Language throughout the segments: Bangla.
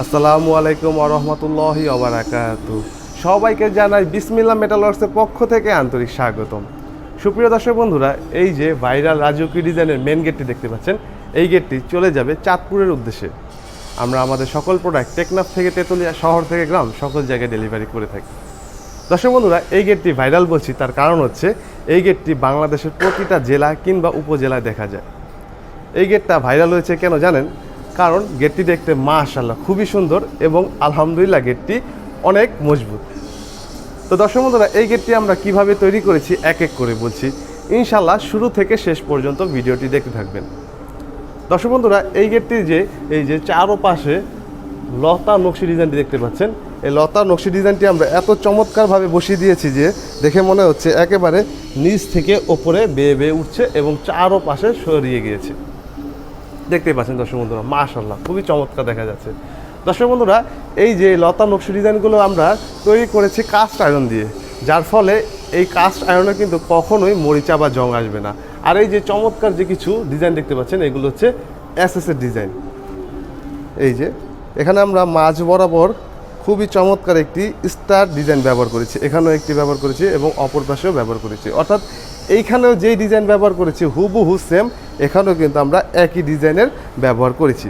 আসসালামু আলাইকুম আরহামতুল্লাহি অবরাকাত সবাইকে জানাই বিসমিল্লা মেটালওয়ার্সের পক্ষ থেকে আন্তরিক স্বাগতম। সুপ্রিয় দর্শক বন্ধুরা, এই যে ভাইরাল রাজকীয় ডিজাইনের মেন গেটটি দেখতে পাচ্ছেন, এই গেটটি চলে যাবে চাঁদপুরের উদ্দেশ্যে। আমরা আমাদের সকল প্রোডাক্ট টেকনাফ থেকে তেতুলিয়া শহর থেকে গ্রাম সকল জায়গায় ডেলিভারি করে থাকি। দর্শক বন্ধুরা, এই গেটটি ভাইরাল বলছি, তার কারণ হচ্ছে এই গেটটি বাংলাদেশের প্রতিটা জেলা কিংবা উপজেলায় দেখা যায়। এই গেটটা ভাইরাল হয়েছে কেন জানেন? কারণ গেটটি দেখতে মাশাল্লাহ খুবই সুন্দর এবং আলহামদুলিল্লাহ গেটটি অনেক মজবুত। তো দর্শক বন্ধুরা, এই গেটটি আমরা কীভাবে তৈরি করেছি এক এক করে বলছি। ইনশাল্লাহ শুরু থেকে শেষ পর্যন্ত ভিডিওটি দেখতে থাকবেন। দর্শক বন্ধুরা, এই গেটটি যে, এই যে চারোপাশে লতা নকশি ডিজাইনটি দেখতে পাচ্ছেন। এই লতা নকশি ডিজাইনটি আমরা এত চমৎকারভাবে বসিয়ে দিয়েছি যে, দেখে মনে হচ্ছে একেবারে নিচ থেকে ওপরে বেয়ে বেয়ে উঠছে এবং চারোপাশে সরিয়ে গিয়েছে। দেখতেই পাচ্ছেন দর্শক বন্ধুরা মাশাল্লাহ খুবই চমৎকার দেখা যাচ্ছে। দর্শক বন্ধুরা, এই যে লতা নকশি ডিজাইনগুলো আমরা তৈরি করেছি কাস্ট আয়রন দিয়ে, যার ফলে এই কাস্ট আয়রনে কিন্তু কখনোই মরিচা বা জং আসবে না। আর এই যে চমৎকার যে কিছু ডিজাইন দেখতে পাচ্ছেন, এগুলো হচ্ছে এর ডিজাইন। এই যে, এখানে আমরা মাঝ বরাবর খুবই চমৎকার একটি স্টার ডিজাইন ব্যবহার করেছি, এখানেও একটি ব্যবহার করেছি এবং অপর পাশেও ব্যবহার করেছি। অর্থাৎ এইখানেও যেই ডিজাইন ব্যবহার করেছি, হুবহু সেম এখানেও কিন্তু আমরা একই ডিজাইনের ব্যবহার করেছি।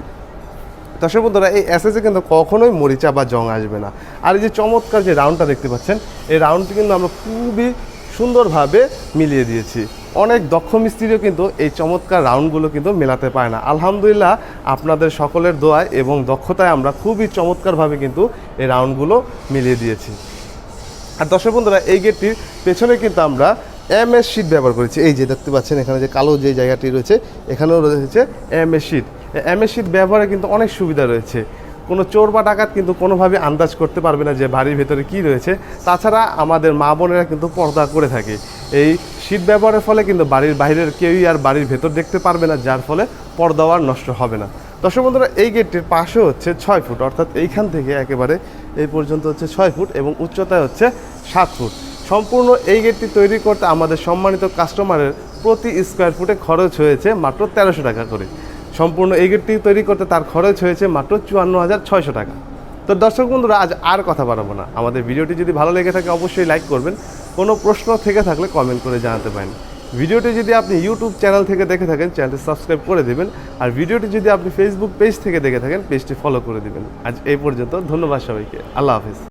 দর্শক বন্ধুরা, এই এসএসে কিন্তু কখনোই মরিচা বা জং আসবে না। আর এই যে চমৎকার যে রাউন্ডটা দেখতে পাচ্ছেন, এই রাউন্ডটি কিন্তু আমরা খুবই সুন্দরভাবে মিলিয়ে দিয়েছি। অনেক দক্ষ মিস্ত্রিও কিন্তু এই চমৎকার রাউন্ডগুলো কিন্তু মেলাতে পারে না। আলহামদুলিল্লাহ, আপনাদের সকলের দোয়ায় এবং দক্ষতায় আমরা খুবই চমৎকারভাবে কিন্তু এই রাউন্ডগুলো মিলিয়ে দিয়েছি। আর দর্শক বন্ধুরা, এই গেটটির পেছনে কিন্তু আমরা এম এস শিট ব্যবহার করেছি। এই যে দেখতে পাচ্ছেন এখানে যে কালো যে জায়গাটি রয়েছে, এখানেও রয়েছে M S sheet M S sheet ব্যবহারে কিন্তু অনেক সুবিধা রয়েছে। কোনো চোর বা ডাকাত কিন্তু কোনোভাবে আন্দাজ করতে পারবে না যে বাড়ির ভেতরে কি রয়েছে। তাছাড়া আমাদের মা বোনেরা কিন্তু পর্দা করে থাকে। এই শীট ব্যবহারের ফলে কিন্তু বাড়ির বাইরের কেউই আর বাড়ির ভেতর দেখতে পারবে না, যার ফলে পর্দাও আর নষ্ট হবে না। দর্শক বন্ধুরা, এই গেটটির পাশে হচ্ছে ছয় ফুট, অর্থাৎ এইখান থেকে একেবারে এই পর্যন্ত হচ্ছে ছয় ফুট এবং উচ্চতায় হচ্ছে সাত ফুট। সম্পূর্ণ এই গেটটি তৈরি করতে আমাদের সম্মানিত কাস্টমারের প্রতি স্কোয়ার ফুটে খরচ হয়েছে মাত্র তেরোশো টাকা করে। সম্পূর্ণ এই গেটটি তৈরি করতে তার খরচ হয়েছে মাত্র চুয়ান্ন হাজার ছয়শো টাকা। তো দর্শক বন্ধুরা, আজ আর কথা বাড়াবো না। আমাদের ভিডিওটি যদি ভালো লেগে থাকে, অবশ্যই লাইক করবেন। কোনো প্রশ্ন থেকে থাকলে কমেন্ট করে জানাতে পারেন। ভিডিওটি যদি আপনি ইউটিউব চ্যানেল থেকে দেখে থাকেন চ্যানেলটি সাবস্ক্রাইব করে দেবেন। আর ভিডিওটি যদি আপনি ফেসবুক পেজ থেকে দেখে থাকেন পেজটি ফলো করে দেবেন। আজ এই পর্যন্ত। ধন্যবাদ সবাইকে। আল্লাহ হাফিজ।